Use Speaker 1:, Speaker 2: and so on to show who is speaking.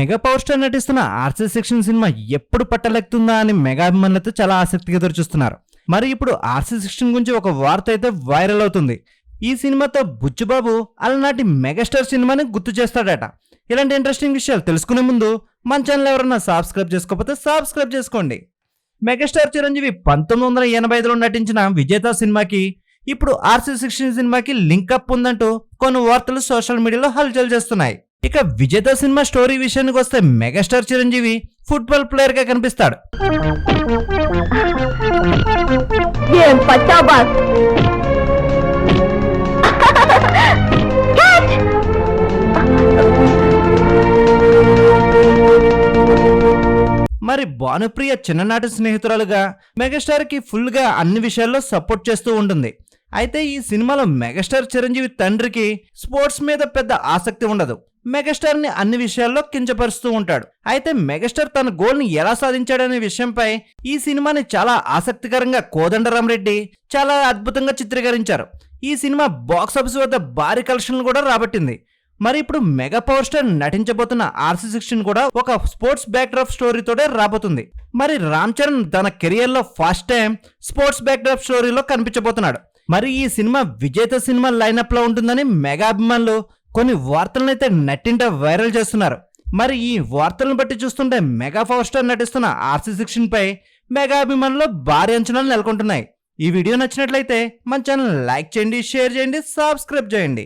Speaker 1: Mega power star నటిస్తున్న RC section cinema ఎప్పుడు పట్టలెక్కుతుందా అని మెగా అభిమానులతో చాలా ఆసక్తిగా ఎదురుచూస్తున్నారు. మరి ఇప్పుడు ఆర్సీ సెక్షన్ గురించి ఒక వార్త అయితే వైరల్ అవుతుంది. ఈ సినిమాతో బుచ్చుబాబు అలనాటి మెగాస్టార్ సినిమాని గుర్తు చేస్తాడట. ఇలాంటి ఇంట్రెస్టింగ్ విషయాలు తెలుసుకునే ముందు మన ఛానల్ ఎవరన్నా సబ్స్క్రైబ్ చేసుకోకపోతే సబ్స్క్రైబ్ చేసుకోండి. మెగాస్టార్ చిరంజీవి పంతొమ్మిది వందల ఎనభై ఐదులో నటించిన విజేత సినిమాకి ఇప్పుడు ఆర్సీ సిక్స్టీన్ సినిమాకి లింక్ అప్ ఉందంటూ కొన్ని వార్తలు సోషల్ మీడియాలో హల్చల్ చేస్తున్నాయి. ఇక విజేత సినిమా స్టోరీ విషయానికి వస్తే మెగాస్టార్ చిరంజీవి ఫుట్బాల్ ప్లేయర్గా కనిపిస్తాడు. మరి భానుప్రియ చిన్ననాటి స్నేహితురాలుగా మెగాస్టార్కి ఫుల్గా అన్ని విషయాల్లో సపోర్ట్ చేస్తూ ఉంటుంది. అయితే ఈ సినిమాలో మెగాస్టార్ చిరంజీవి తండ్రికి స్పోర్ట్స్ మీద పెద్ద ఆసక్తి ఉండదు. మెగాస్టార్ని అన్ని విషయాల్లో కించపరుస్తూ ఉంటాడు. అయితే మెగాస్టార్ తన గోల్ని ఎలా సాధించాడనే విషయంపై ఈ సినిమాని చాలా ఆసక్తికరంగా కోదండరామరెడ్డి చాలా అద్భుతంగా చిత్రీకరించారు. ఈ సినిమా బాక్స్ ఆఫీస్ వద్ద భారీ కలెక్షన్లు కూడా రాబట్టింది. మరి ఇప్పుడు మెగా పవర్ స్టార్ నటించబోతున్న ఆర్సీ సిక్స్టీన్ కూడా ఒక స్పోర్ట్స్ బ్యాక్డ్రాప్ స్టోరీతోనే రాబోతుంది. మరి రామ్ చరణ్ తన కెరియర్లో ఫస్ట్ టైం స్పోర్ట్స్ బ్యాక్డ్రాప్ స్టోరీలో కనిపించబోతున్నాడు. మరి ఈ సినిమా విజేత సినిమా లైనప్లో ఉంటుందని మెగా అభిమానులు కొన్ని వార్తలను అయితే నట్టింట వైరల్ చేస్తున్నారు. మరి ఈ వార్తలను బట్టి చూస్తుంటే మెగా పవర్ స్టార్ నటిస్తున్న ఆర్సీ సిక్స్టీన్ పై మెగా అభిమానులు భారీ అంచనాలు నెలకొంటున్నాయి. ఈ వీడియో నచ్చినట్లయితే మన ఛానల్ లైక్ చేయండి షేర్ చేయండి సబ్స్క్రైబ్ చేయండి.